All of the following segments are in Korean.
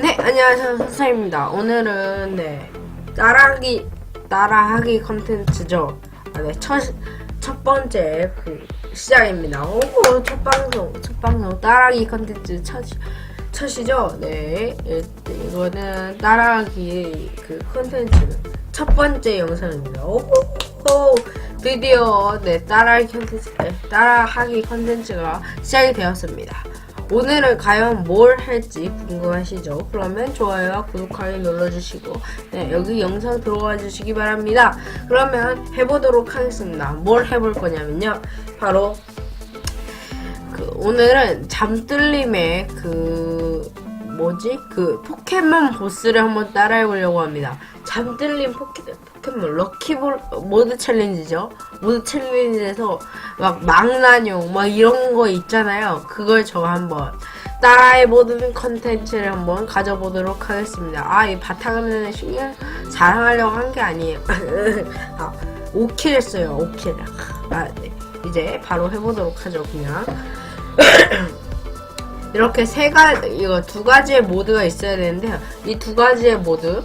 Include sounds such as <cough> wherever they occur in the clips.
네, 안녕하세요. 선생입니다. 오늘은, 네, 따라하기, 따라하기 컨텐츠죠. 아, 네, 첫, 첫 번째, 그, 시작입니다. 오, 첫 방송, 첫 방송, 따라하기 컨텐츠 첫, 첫이죠. 네, 예, 이거는 따라하기 그 컨텐츠 첫 번째 영상입니다. 오, 오, 드디어, 네, 따라하기 컨텐츠, 네, 따라하기 컨텐츠가 시작이 되었습니다. 오늘은 과연 뭘 할지 궁금하시죠? 그러면 좋아요와 구독하기 눌러주시고 네, 여기 영상 들어와 주시기 바랍니다. 그러면 해보도록 하겠습니다. 뭘 해볼 거냐면요. 바로 그 오늘은 잠들림의 그 뭐지? 그 포켓몬 보스를 한번 따라해 보려고 합니다. 잠들림 포켓, 포켓몬 럭키볼 모드 챌린지죠. 모드 챌린지에서 막 망나뇽 막 이런 거 있잖아요. 그걸 저 한번 따라해 보는 컨텐츠를 한번 가져보도록 하겠습니다. 아, 이 바탕화면에 신경 자랑하려고 한 게 아니에요. <laughs> 아, 5킬 했어요. 5킬. 아, 네. 이제 바로 해보도록 하죠. 그냥. <clears throat> 이렇게 세 가지, 이거 두 가지의 모드가 있어야 되는데요. 이두 가지의 모드,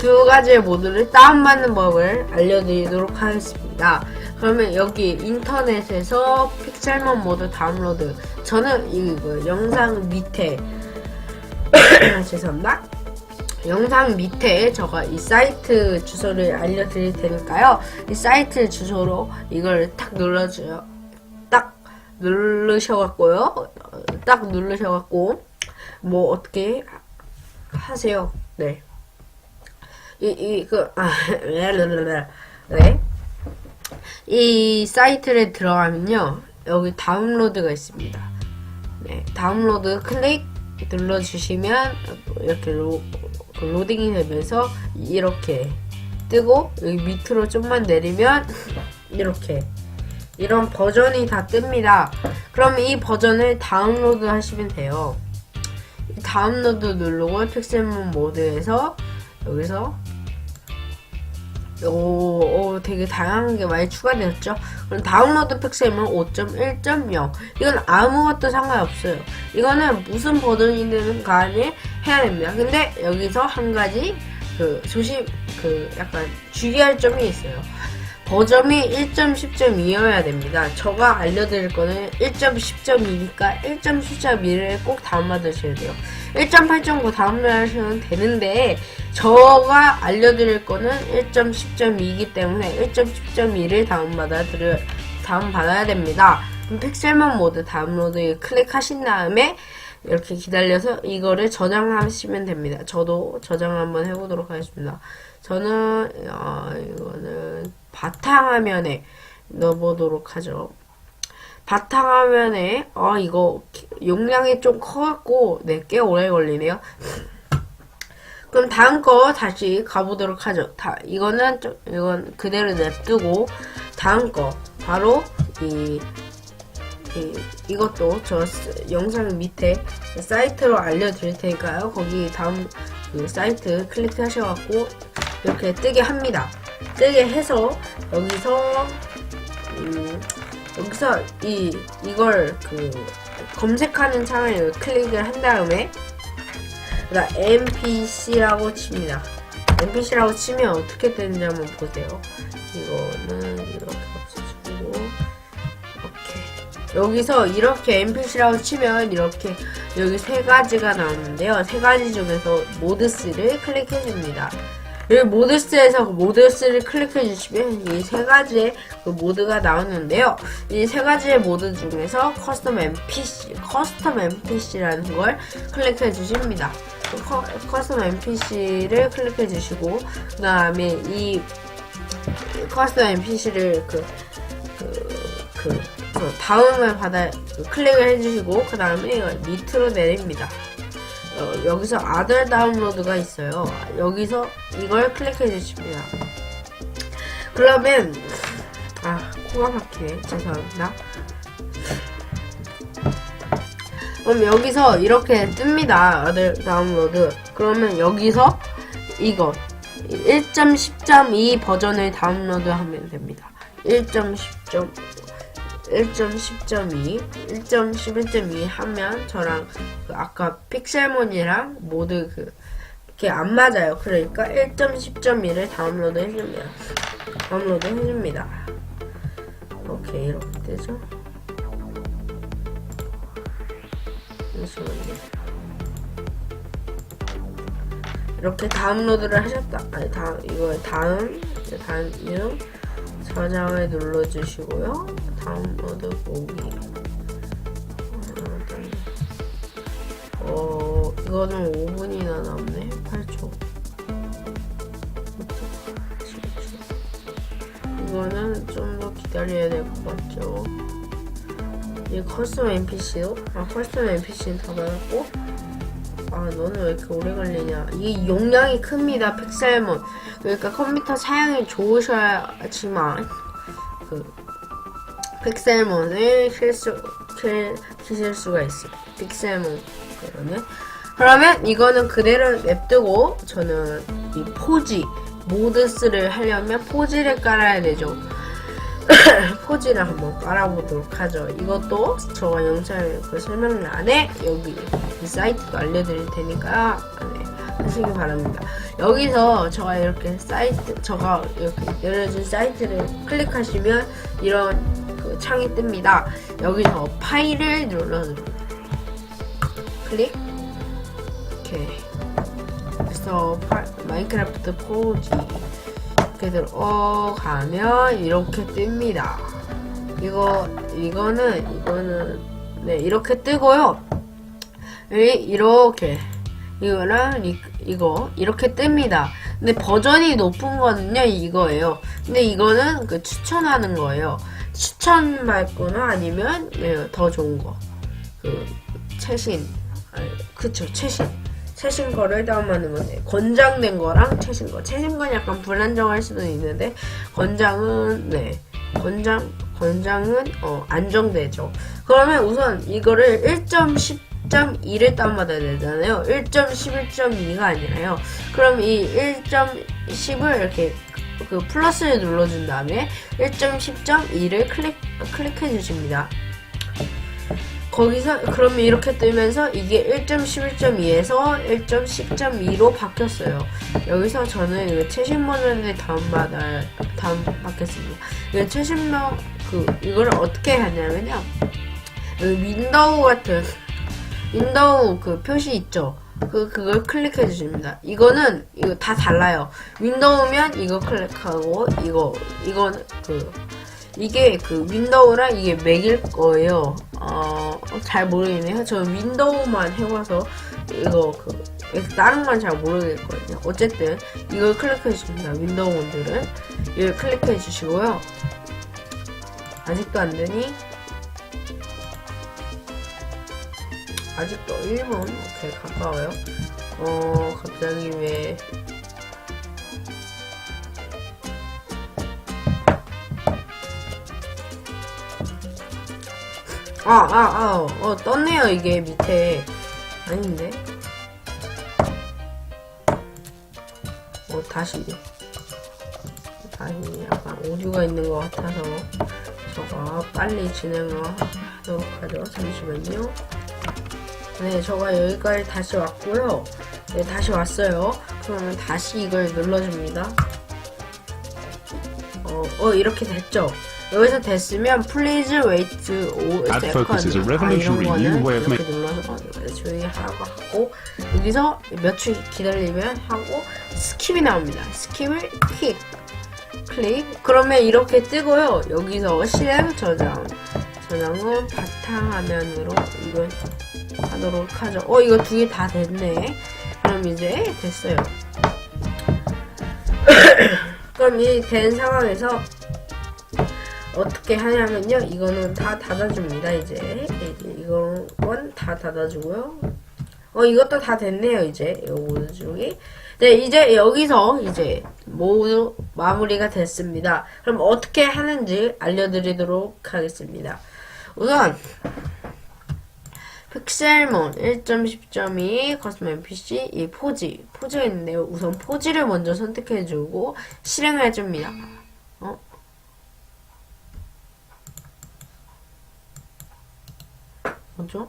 두 가지의 모드를 다운받는 법을 알려드리도록 하겠습니다. 그러면 여기 인터넷에서 픽셀몬 모드 다운로드. 저는 이거 영상 밑에, <coughs> 죄송합니다. 영상 밑에 제가 이 사이트 주소를 알려드릴 테니까요. 이 사이트 주소로 이걸 탁 눌러줘요. 딱 누르셔갖고요. 어, 딱 누르셔갖고 뭐 어떻게 하세요. 네. 이, 이, 그, 아, <laughs> 네. 이 사이트에 들어가면요. 여기 다운로드가 있습니다. 네. 다운로드 클릭 눌러주시면 이렇게 로, 그 로딩이 되면서 이렇게 뜨고 여기 밑으로 좀만 내리면 <laughs> 이렇게 이런 버전이 다 뜹니다. 그럼 이 버전을 다운로드 하시면 돼요. 다운로드 누르고 픽셀몬 모드에서 여기서 오, 오, 되게 다양한 게 많이 추가되었죠. 그럼 다운로드 픽셀몬 5.1.0 이건 아무것도 상관없어요. 이거는 무슨 버전이든 간에 해야 됩니다. 근데 여기서 한 가지 그 조심 그 약간 주의할 점이 있어요. 버전이 1.10.2여야 됩니다. 제가 알려드릴 거는 1.10.2니까 1.10.2를 꼭 다운받으셔야 돼요. 1.8.9 다운받으시면 되는데 제가 알려드릴 거는 1.10.2이기 때문에 1.10.2를 다운받아 드려 다운받아야 됩니다. 그럼 픽셀몬 모드 다운로드 클릭하신 다음에 이렇게 기다려서 이거를 저장하시면 됩니다. 저도 저장 한번 해보도록 하겠습니다. 저는 어, 이거는 바탕화면에 넣어보도록 하죠. 바탕화면에 아 이거 용량이 좀 커갖고 네 꽤 오래 걸리네요. 그럼 다음 거 다시 가보도록 하죠. 다 이거는 좀 이건 그대로 냅두고 다음 거 바로 이, 이 이것도 저 영상 밑에 사이트로 알려드릴 테니까요. 거기 다음 그 사이트 클릭하셔갖고 이렇게 뜨게 합니다. 뜨게 해서 여기서 음, 여기서 이 이걸 그 검색하는 창을 클릭을 한 다음에 그다음 NPC라고 칩니다. NPC라고 치면 어떻게 되는지 한번 보세요. 이거는 이렇게 없애주고 이렇게 여기서 이렇게 NPC라고 치면 이렇게 여기 세 가지가 나오는데요. 세 가지 중에서 모드스를 클릭해 줍니다. 여기 모드스에서 그 모드스를 클릭해 주시면 이 세 가지의 그 모드가 나오는데요. 이 세 가지의 모드 중에서 커스텀 NPC, 커스텀 NPC라는 걸 클릭해 주십니다. 커, 커스텀 NPC를 클릭해 주시고 그 다음에 이 커스텀 NPC를 그, 그, 그, 그 다음을 받아 그 클릭을 해주시고 그 다음에 밑으로 내립니다. 어, 여기서 아들 다운로드가 있어요. 여기서 이걸 클릭해 주십니다. 그러면 아 코가 막히네 죄송합니다. 그럼 여기서 이렇게 뜹니다. 아들 다운로드. 그러면 여기서 이거 1.10.2 버전을 다운로드 하면 됩니다. 1.10. 1.10.2, 1.11.2 하면 저랑 그 아까 픽셀몬이랑 모두 그 이렇게 안 맞아요. 그러니까 1.10.1을 다운로드 해줍니다. 다운로드 해줍니다. 오케이 이렇게 되죠. 잠시만요. 이렇게 다운로드를 하셨다. 아니 다 이거 다음 다음 이름 저장을 눌러주시고요. 다운로드 보기. 어 이거는 5분이나 남네. 8초. 이거는 좀 더 기다려야 될 것 같죠. 이 커스텀 NPC도 아 커스텀 NPC는 다 받았고? 아 너는 왜 이렇게 오래 걸리냐? 이 용량이 큽니다 픽셀몬. 그러니까 컴퓨터 사양이 좋으셔야지만 그 픽셀몬을 실수 킬, 키실 수가 있어요. 픽셀몬 그러면. 그러면 이거는 그대로 냅두고 저는 이 포지 모드스를 하려면 포지를 깔아야 되죠 <laughs> 포지를 한번 깔아보도록 하죠. 이것도 저가 영상 그 설명란에 여기 이 사이트도 알려드릴 테니까 네, 하시기 바랍니다. 여기서 저가 이렇게 사이트, 저가 이렇게 내려준 사이트를 클릭하시면 이런 그 창이 뜹니다. 여기서 파일을 눌러줍니다. 클릭. 오케이. 그래서 파, 마인크래프트 포지. 이렇게 들어가면 이렇게 뜹니다. 이거 이거는 이거는 네 이렇게 뜨고요. 이- 이렇게 이거랑 이, 이거 이렇게 뜹니다. 근데 버전이 높은 거는요 이거예요. 근데 이거는 그 추천하는 거예요. 추천 받거나 아니면 네, 더 좋은 거. 그 최신 아니, 그쵸 최신 최신 거를 다운받는 건데 권장된 거랑 최신 거. 최신 건 약간 불안정할 수도 있는데 권장은 네. 권장 권장은 어 안정되죠. 그러면 우선 이거를 1.10.2를 다운받아야 되잖아요. 1.11.2가 아니라요. 그럼 이 1.10을 이렇게 그 플러스를 눌러준 다음에 1.10.2를 클릭 클릭해 주십니다 거기서 그러면 이렇게 뜨면서 이게 1.11.2에서 1.10.2로 바뀌었어요. 여기서 저는 이거 최신 버전을 다운받아 다운 받겠습니다. 이거 최신 그 이거를 어떻게 하냐면요. 그 윈도우 같은 윈도우 그 표시 있죠. 그 그걸 클릭해 주십니다. 이거는 이거 다 달라요. 윈도우면 이거 클릭하고 이거 이거는 그 이게 그 윈도우랑 이게 맥일 거예요. 어, 잘 모르겠네요. 저는 윈도우만 해봐서 이거 그 다른 건 잘 모르겠거든요. 어쨌든 이걸 클릭해 주십니다. 윈도우 분들은 이걸 클릭해 주시고요. 아직도 안 되니? 아직도 1분 오케이 가까워요. 어 갑자기 왜 아, 아, 아, 어, 떴네요, 이게 밑에. 아닌데? 어, 다시. 다시 약간 오류가 있는 것 같아서 저가 빨리 진행을 하도록 하죠. 잠시만요. 네, 저가 여기까지 다시 왔고요. 네, 다시 왔어요. 그러면 다시 이걸 눌러줍니다. 어, 어, 이렇게 됐죠? 여기서 됐으면 please wait o Ad focus is a revolutionary 아, new way of 이렇게 눌러서 조용히 하라고 하고 여기서 몇초 기다리면 하고 스킵이 나옵니다. 스킵을 킥 클릭 그러면 이렇게 뜨고요. 여기서 실행 저장 저장은 바탕화면으로 이걸 하도록 하죠. 어 이거 두 개 다 됐네. 그럼 이제 됐어요. <coughs> 그럼 이 된 상황에서 어떻게 하냐면요. 이거는 다 닫아줍니다. 이제 이건 다 닫아주고요. 어 이것도 다 됐네요. 이제 중이. 네 이제 여기서 이제 모두 마무리가 됐습니다. 그럼 어떻게 하는지 알려드리도록 하겠습니다. 우선 픽셀몬 1.10.2 커스텀 NPC 이 포지 포지가 있는데요. 우선 포지를 먼저 선택해주고 실행을 해줍니다. 뭐죠?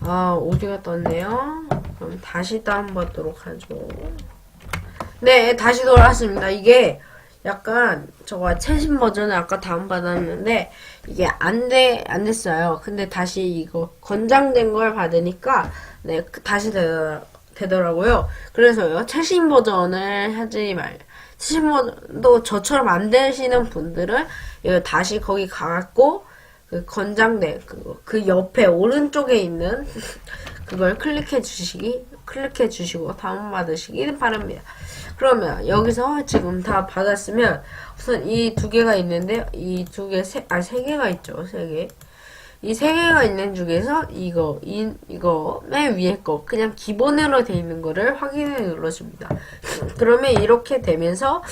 아, 오디가 떴네요. 그럼 다시 다운받도록 하죠. 네, 다시 돌아왔습니다. 이게 약간 저거 최신 버전을 아까 다운받았는데 이게 안 돼, 안 됐어요. 근데 다시 이거 권장된 걸 받으니까 네, 그- 다시 되더, 되더라고요. 그래서요, 최신 버전을 하지 말, 최신 버전도 저처럼 안 되시는 분들은 다시 거기 가갖고 그 권장된 그거 그 옆에 오른쪽에 있는 <laughs> 그걸 클릭해 주시기 클릭해 주시고 다운 받으시기 바랍니다. 그러면 여기서 지금 다 받았으면 우선 이 두 개가 있는데 이 두 개 세 아 세 개가 있죠 세 개. 이 세 개가 있는 중에서 이거 이 이거 맨 위에 거 그냥 기본으로 돼 있는 거를 확인을 눌러줍니다. <laughs> 그러면 이렇게 되면서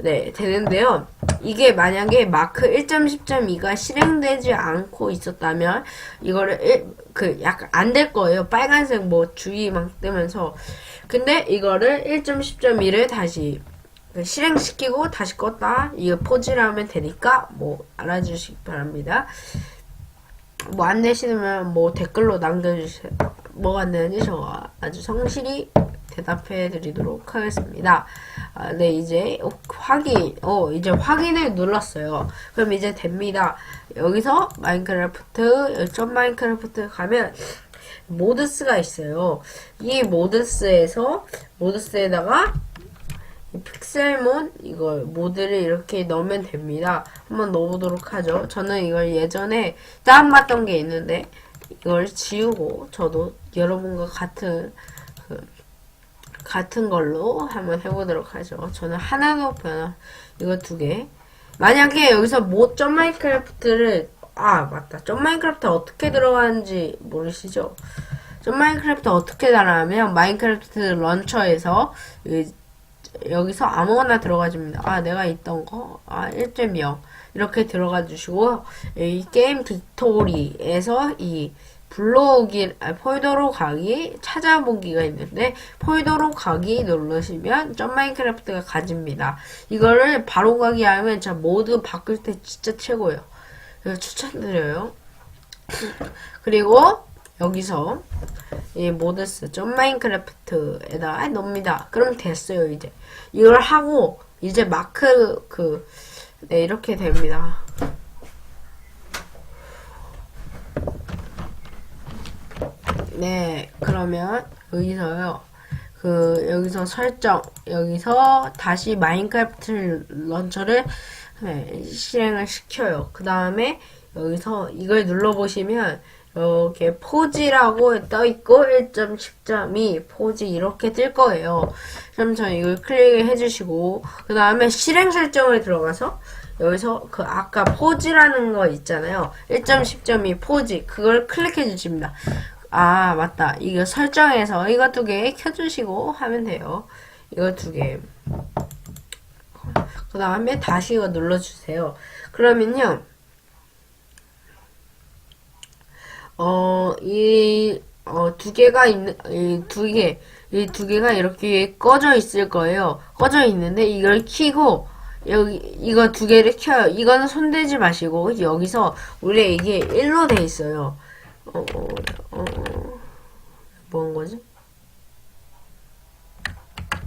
네 되는데요. 이게 만약에 마크 1.10.2가 실행되지 않고 있었다면 이거를 일, 그 약간 안 될 거예요. 빨간색 뭐 주의 막 뜨면서 근데 이거를 1.10.2를 다시 그 실행시키고 다시 껐다 이거 포즈를 하면 되니까 뭐 알아주시기 바랍니다. 뭐 안 되시면 뭐 댓글로 남겨주세요. 뭐가 안 되는지 저 아주 성실히 대답해 드리도록 하겠습니다. 아, 네, 이제 어, 확인, 어, 이제 확인을 눌렀어요. 그럼 이제 됩니다. 여기서 마인크래프트, 열전 마인크래프트 가면 모드스가 있어요. 이 모드스에서, 모드스에다가 이 픽셀몬 이걸 모드를 이렇게 넣으면 됩니다. 한번 넣어보도록 하죠. 저는 이걸 예전에 다운받던 게 있는데 이걸 지우고 저도 여러분과 같은 그 같은 걸로 한번 해보도록 하죠. 저는 하나도 변화 이거 두 개. 만약에 여기서 모점 마인크래프트를 아 맞다. 점 마인크래프트 어떻게 들어가는지 모르시죠? 점 마인크래프트 어떻게 달아하면 마인크래프트 런처에서 이 여기서 아무거나 들어가줍니다. 아, 내가 있던 거, 아, 1.0. 이렇게 들어가 주시고, 이 게임 빅토리에서 이 불러오기, 아, 폴더로 가기, 찾아보기가 있는데, 폴더로 가기 누르시면, 점 마인크래프트가 가집니다. 이거를 바로 가기 하면 진짜 모두 바꿀 때 진짜 최고예요. 추천드려요. <laughs> 그리고, 여기서, 이 모드스 점 마인크래프트에다 넣습니다. 그럼 됐어요 이제 이걸 하고 이제 마크 그 네, 이렇게 됩니다. 네 그러면 여기서요 그 여기서 설정 여기서 다시 마인크래프트 런처를 네, 실행을 시켜요. 그 다음에 여기서 이걸 눌러보시면 이렇게 포지라고 떠 있고 1.10.2 포지 이렇게 뜰 거예요. 그럼 저는 이걸 클릭을 해주시고 그 다음에 실행 설정을 들어가서 여기서 그 아까 포지라는 거 있잖아요. 1.10.2 포지 그걸 클릭해 주십니다. 아 맞다 이거 설정해서 이거 두 개 켜주시고 하면 돼요. 이거 두 개. 그 다음에 다시 이거 눌러주세요. 그러면요. 어, 이, 어, 두 개가 있는, 이 두 개, 이 두 개가 이렇게 꺼져 있을 거예요. 꺼져 있는데 이걸 키고, 여기, 이거 두 개를 켜요. 이거는 손대지 마시고, 여기서, 원래 이게 1로 돼 있어요. 어, 어, 어, 어, 뭔 거지?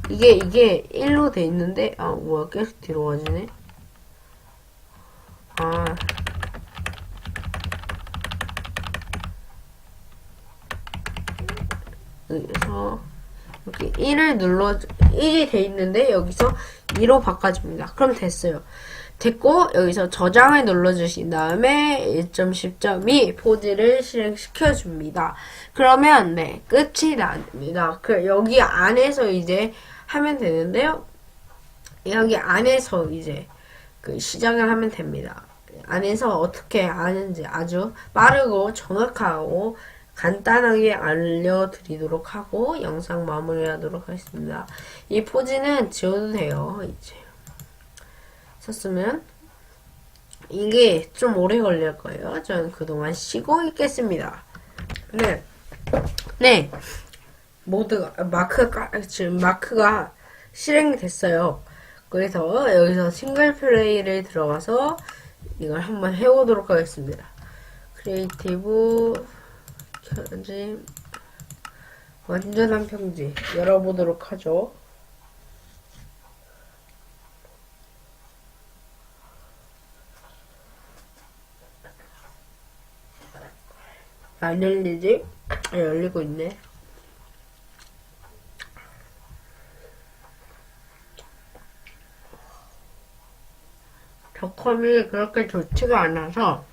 이게, 이게 1로 돼 있는데, 아, 뭐야, 계속 뒤로 가지네? 아. 여기서 이렇게 1을 눌러 1이 돼 있는데 여기서 2로 바꿔줍니다. 그럼 됐어요. 됐고 여기서 저장을 눌러주신 다음에 1.10.2 포즈를 실행시켜 줍니다. 그러면 네 끝이 납니다. 그 여기 안에서 이제 하면 되는데요. 여기 안에서 이제 그 시작을 하면 됩니다. 안에서 어떻게 하는지 아주 빠르고 정확하고 간단하게 알려드리도록 하고 영상 마무리하도록 하겠습니다. 이 포즈는 지워도 돼요. 이제 썼으면 이게 좀 오래 걸릴 거예요. 저는 그동안 쉬고 있겠습니다. 네, 네 모드가 마크가 지금 마크가 실행이 됐어요. 그래서 여기서 싱글 플레이를 들어가서 이걸 한번 해보도록 하겠습니다. 크리에이티브 편집 완전한 평지 열어보도록 하죠. 안 열리지? 아, 열리고 있네. 저컴이 그렇게 좋지가 않아서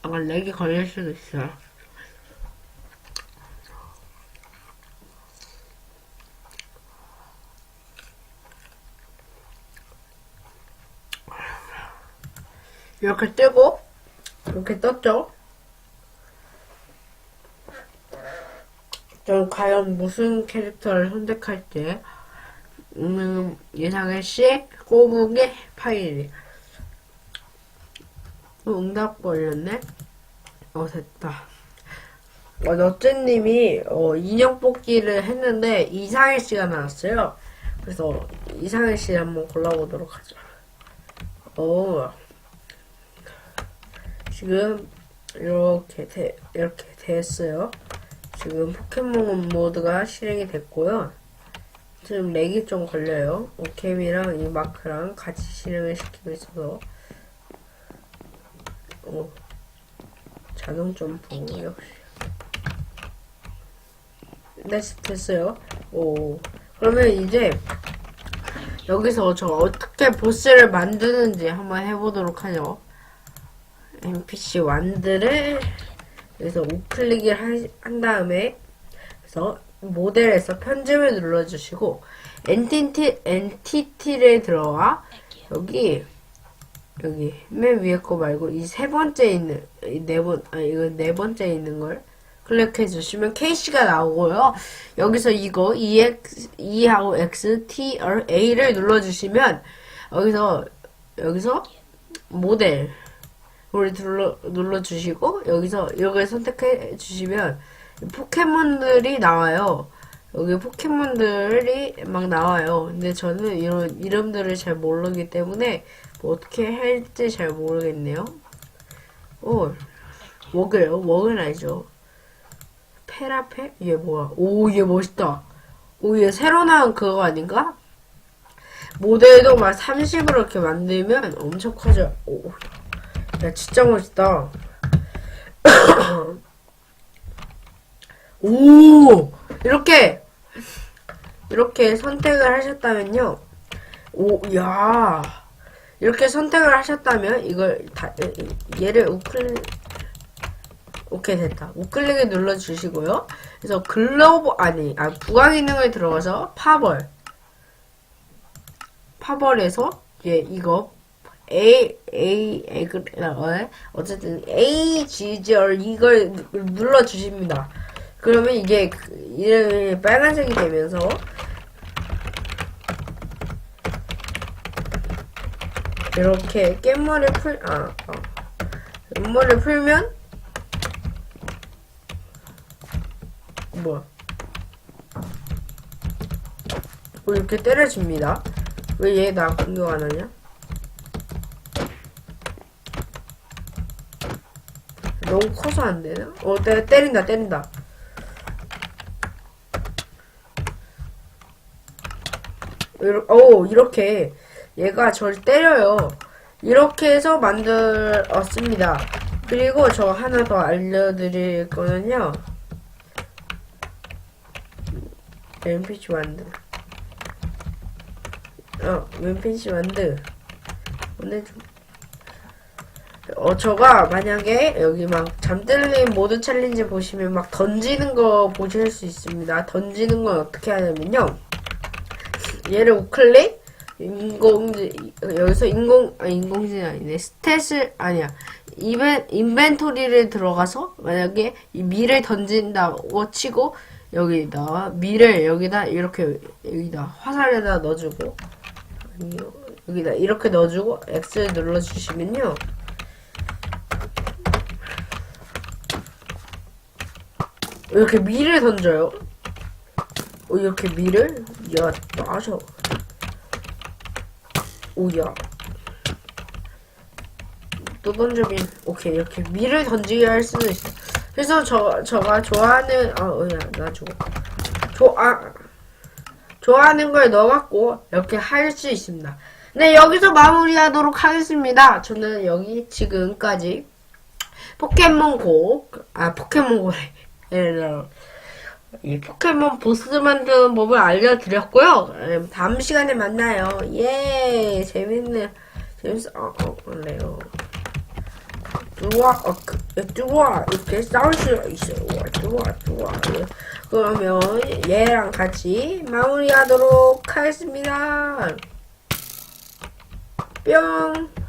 아마 렉이 걸릴 수도 있어요. 이렇게 뜨고 이렇게 떴죠? 전 과연 무슨 캐릭터를 선택할지 음, 예상의 C 꼬북의 파일이 어, 응답 걸렸네? 어 됐다. 어, 너쯔님이 어, 인형 뽑기를 했는데 이상의 씨가 나왔어요. 그래서 이상의 씨 한번 골라보도록 하죠. 어 지금 이렇게 돼, 이렇게 됐어요 지금 포켓몬 모드가 실행이 됐고요 지금 렉이 좀 걸려요. 오캠이랑 이 마크랑 같이 실행을 시키고 있어서 어, 자동 점프 역시 네 됐어요. 오 그러면 이제 여기서 저 어떻게 보스를 만드는지 한번 해보도록 하죠. NPC 완드를 여기서 우클릭을 하- 한 다음에 그래서 모델에서 편집을 눌러주시고 엔티티 엔티티를 들어와 여기 여기 맨 위에 거 말고 이 세 번째 있는 네번 아 이거 네 번째 있는 걸 클릭해 주시면 KC가 나오고요. 여기서 이거 EX E하고 X T R A를 눌러 주시면 여기서 여기서 모델 우리 눌러 눌러 주시고 여기서 이걸 선택해 주시면 포켓몬들이 나와요. 여기 포켓몬들이 막 나와요. 근데 저는 이런 이름들을 잘 모르기 때문에 뭐 어떻게 할지 잘 모르겠네요. 오, 워그요? 워그는 알죠? 페라페? 얘 뭐야? 오, 얘 멋있다. 오, 얘 새로 나온 그거 아닌가? 모델도 막 30으로 이렇게 만들면 엄청 커져. 오, 야, 진짜 멋있다. <coughs> 오! 이렇게, 이렇게 선택을 하셨다면요. 오, 야. 이렇게 선택을 하셨다면, 이걸 다, 얘를 우클릭, 오케이, 됐다. 우클릭을 눌러주시고요. 그래서 글로벌, 아니, 아, 부가 기능을 들어가서 파벌. 파벌에서, 예, 이거, A, A, A, 그, 어, 어쨌든, A, R, 이걸 누- 눌러주십니다. 그러면 이게 그 이름이 빨간색이 되면서 이렇게 깻머리 풀, 아, 어. 깻머리 풀면 뭐야? 어, 이렇게 때려줍니다. 왜 얘 나 공격 안 하냐? 너무 커서 안 되나? 어, 때, 때린다, 때린다. 이러- 오, 이렇게 얘가 저를 때려요. 이렇게 해서 만들었습니다. 그리고 저 하나 더 알려드릴 거는요. NPC 완드. 어, NPC 완드. 오늘 좀. 어, 저가 만약에 여기 막 잠들림 모드 챌린지 보시면 막 던지는 거 보실 수 있습니다. 던지는 건 어떻게 하냐면요. 얘를 우클릭 인공지 여기서 인공 아 인공지능 아니네 스탯을 아니야 이벤 인벤토리를 들어가서 만약에 이 미를 던진다고 치고 여기다 미를 여기다 이렇게 여기다 화살에다 넣어주고 아니요 여기다 이렇게 넣어주고 X를 눌러주시면요 이렇게 미를 던져요 어, 이렇게 미를 야 나셔 오야. 또 던져민. 오케이, 이렇게 미를 던지게 할 수도 있어. 그래서 저, 저가 좋아하는, 아, 어야, 나 죽어. 좋아, 좋아하는 걸 넣어갖고, 이렇게 할 수 있습니다. 네, 여기서 마무리하도록 하겠습니다. 저는 여기 지금까지 포켓몬고, 아, 포켓몬고래. 이 포켓몬 보스 만드는 법을 알려드렸고요. 음, 다음 시간에 만나요. 예, 재밌네. 재밌어. 어, 어, 그래요. 들어와, 어, 그, 예, 들어와. 이렇게 싸울 수가 있어요. 와, 들어와, 들어와. 예. 그러면 얘랑 같이 마무리하도록 하겠습니다. 뿅.